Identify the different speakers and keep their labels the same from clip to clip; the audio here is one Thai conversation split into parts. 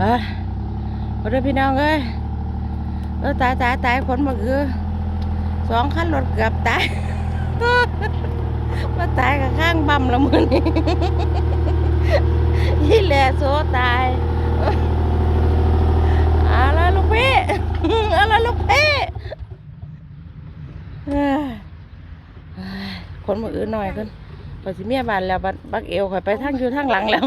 Speaker 1: เอ้ยมาดูพี่น้องเอ้ยเออตายตายตายคนมาคือสองคันรถเกือบตายมาตายกับข้างบัมละมือนี่ยี่แหล่โซตายเอาละลูกพี่เอาละลูกพี่เออคนมืออื่นหน่อยกัน พอสิเมียบานแล้วบัดบักเอวข่อยไปทางอยู่ทางหลังแล้ว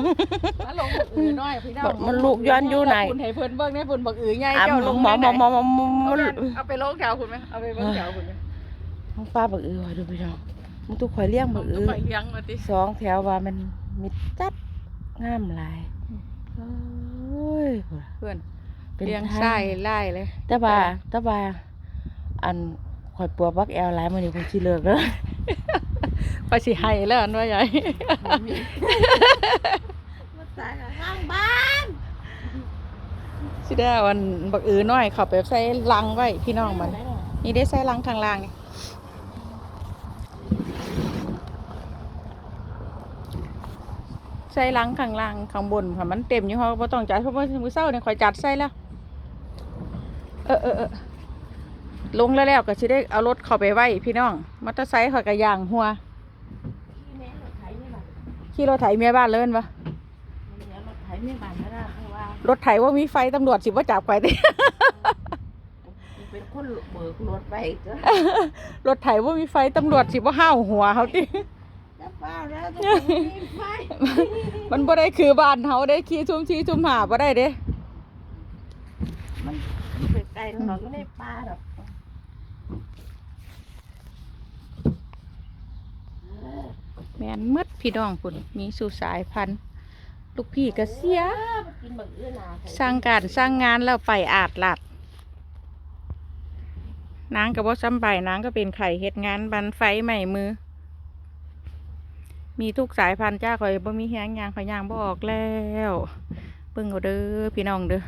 Speaker 2: มาลงบักอือน้อยพี่น้อง
Speaker 1: มันลูกย้อนอยู่ไหน
Speaker 2: คุณให้เพิ่นเบิ่งได้เพิ่นบักอือใหญ่
Speaker 1: อะ
Speaker 2: เจ้าลง
Speaker 1: หมอหมอหมอหมอหมอหมอ
Speaker 2: เอาเอาไปลงแถวคุณไหมเอาไปเบิ่งแถวคุณไหม
Speaker 1: มึงป้าบักอือไว้ดูพี่น้องมึงตุกข่อยเลี้ยงบักอือ
Speaker 2: ไปเลี้ยงมาติ
Speaker 1: สองแถวว่ามันมีจัดงามหลายโอ้ย
Speaker 2: เพื่อน
Speaker 1: เป็น
Speaker 2: เลี้ยง
Speaker 1: ทาง
Speaker 2: ไส้ไล่เลย
Speaker 1: แต่ว่าแต่ว่าอันข่อยปวดบักแอลหลายมื้อนี้คงสิเลิกแล้ว
Speaker 2: ไปสิให้แล้วอันว่าใหญ่
Speaker 1: มาตายกับข้างบ้าน
Speaker 2: สิได้เอาอันบักอือน้อยเข้าไปใส่ลังไว้พี่น้องมัน นี่ได้ใส่ลังข้างล่างนี่ใส่ลังข้างล่างข้างบนค่ะมันเต็มอยู่เพราะบ่ต้องจัดเพราะว่ามื้อเช้าเนี่ยข่อยจัดใส่แล้ว เออเออเออลงแล้วแล้วก็สิได้เอารถเข้าไปไว้พี่น้องมอเตอร์ไซค์ข่อยก็ย่างหัว
Speaker 1: ที่แม่รถไถนี่ล่ะ
Speaker 2: ขี่รถไถเมียบ้านเลยแม่นปะ
Speaker 1: มันเหลือรถไถไม่บานแล้วนะเพราะว่าร
Speaker 2: ถไถว่ามีไฟตำรวจสิว่าจับไปติ
Speaker 1: กูเป็นคนเบิกรถไปจ้ะ
Speaker 2: รถไถว่ามีไฟตำรวจสิว่าห้าวหัวเขาติ
Speaker 1: จะเปล่าแล้วต้องมีไฟ
Speaker 2: มันบ่ได้คือบ้านเฮาได้ขี่ชุมชีชุมหาบ่ได้เด้
Speaker 1: มันไปไกลหน่อยก็ในป่าดอก
Speaker 2: แมนมืดพี่น้องพุ่นมีสู่สายพันธุ์ลูกพี่ก็เสียสร้างการสร้างงานแล้วไปอาดหลาดนางก็บ่ซ้ำไปนางก็เป็นไข่เฮ็ดงานบันไฟใหม่มือ มีทุกสายพันธุ์จ้าข่อยบ่มีแฮงยางข่อยยางบ่ออกแล้วเบิ่งเอาเด้อพี่น้องเด้อ